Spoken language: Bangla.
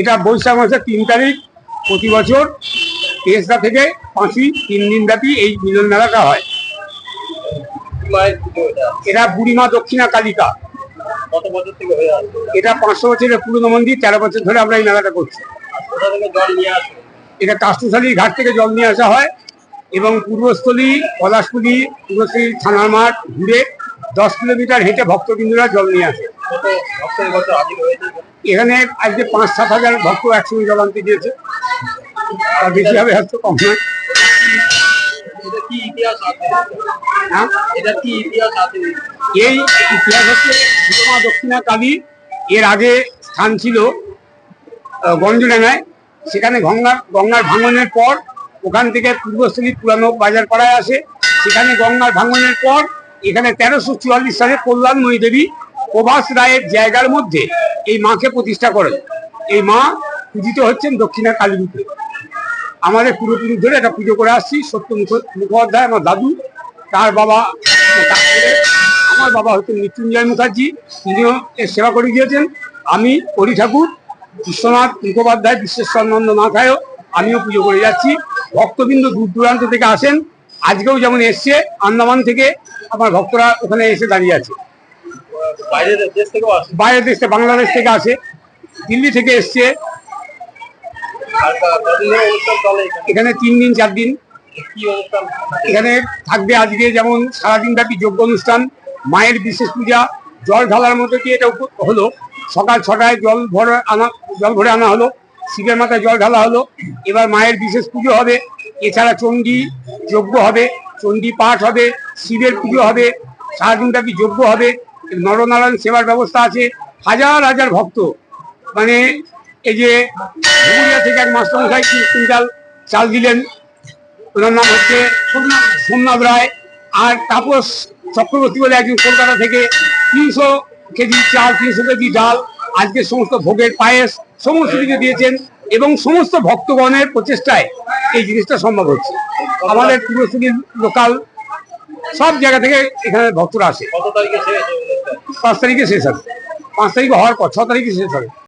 এটা বৈশাখ মাসের তিন তারিখ প্রতি বছর তেসরা থেকে পাঁচই তিন দিন ব্যাপী এই মিলন মেলাটা হয়। এটা বুড়িমা দক্ষিণা কালিকা। এটা পাঁচশো বছরের পুরনো মন্দির তেরো বছর ধরে আমরা এই মেলাটা করছি। এটা কাষ্টশালীর ঘাট থেকে জল নিয়ে আসা হয় এবং পূর্বস্থলী পলাশপুলি পূর্বস্থলী থানার মাঠ ঘুরে দশ কিলোমিটার হেঁটে ভক্তবিন্দুরা জল নিয়ে আসে। এখানে আজকে পাঁচ সাত হাজার ভক্ত একসঙ্গে জল আনতে দিয়েছে। আর বেশি হবে হয়তো কম নয়। হ্যাঁ? এই ইতিহাস হচ্ছে সুষমা দক্ষিণা কালী। এর আগে স্থান ছিল গঞ্জডাঙ্গায়। সেখানে গঙ্গার গঙ্গার ভাঙনের পর ওখান থেকে পূর্বস্থলী পুরানো বাজার পাড়ায় আসে। সেখানে গঙ্গার ভাঙনের পর এখানে তেরোশো চুয়াল্লিশ সালে কল্যাণময়ী দেবী প্রভাস রায়ের জায়গার মধ্যে এই মাকে প্রতিষ্ঠা করেন। এই মা পূজিত হচ্ছেন দক্ষিণা কালী রূপে আমাদের পূর্বপুরুষ ধরে এটা পুজো করে আসছি। সত্য মুখ- মুখোপাধ্যায়, আমার দাদু, তার বাবা আমার বাবা হচ্ছেন মৃত্যুঞ্জয় মুখার্জি। তিনিও এর সেবা করে গিয়েছেন। আমি হরি ঠাকুর, বিশ্বনাথ মুখোপাধ্যায়, বিশ্বেশ্বরানন্দ মাথায়ও আমিও পুজো করে যাচ্ছি। ভক্তবৃন্দ দূর দূরান্ত থেকে আসেন। আজকেও যেমন এসছে, আন্দামান থেকে আমার ভক্তরা ওখানে এসে দাঁড়িয়ে আছে। বাইরের দেশ থেকে বাংলাদেশ থেকে আসে। দিল্লি থেকে এসছে। কা- এখানে? তিন দিন চার দিন। এখানে থাকবে আজকে যেমন সারাদিন ব্যাপী যোগ্য অনুষ্ঠান মায়ের বিশেষ পূজা জল ঢালার মধ্যে দিয়ে এটা হলো? সকাল ছটায় জল ভরে আনা জল ভরে আনা হলো শিবের মাথায় জল ঢালা হলো। এবার মায়ের বিশেষ পুজো হবে। এছাড়া চণ্ডী যজ্ঞ হবে চণ্ডী পাঠ হবে শিবের পুজো হবে সারাদিন ব্যাপী যজ্ঞ হবে। নরনারায়ণ সেবার ব্যবস্থা আছে। হাজার হাজার ভক্ত। মানে এই যে ধুবুলিয়া থেকে এক মাস্টারমশাই কুইন্টাল চাল দিলেন। ওনার নাম হচ্ছে সোমনাথ রায়। আর তাপস চক্রবর্তী বলে একজন কলকাতা থেকে তিনশো কেজি চাল, তিনশো কেজি ডাল, আজকে সমস্ত ভোগের পায়েস সমস্ত কিছু দিয়েছেন এবং সমস্ত ভক্তগণের প্রচেষ্টায় এই জিনিসটা সম্ভব হচ্ছে। আমাদের পূর্বস্থলীর লোকাল সব জায়গা থেকে এখানে ভক্তরা আসে। কত তারিখে শেষ এই অনুষ্ঠান পাঁচ তারিখে শেষ হবে পাঁচ তারিখে হওয়ার পর ছ তারিখে শেষ হবে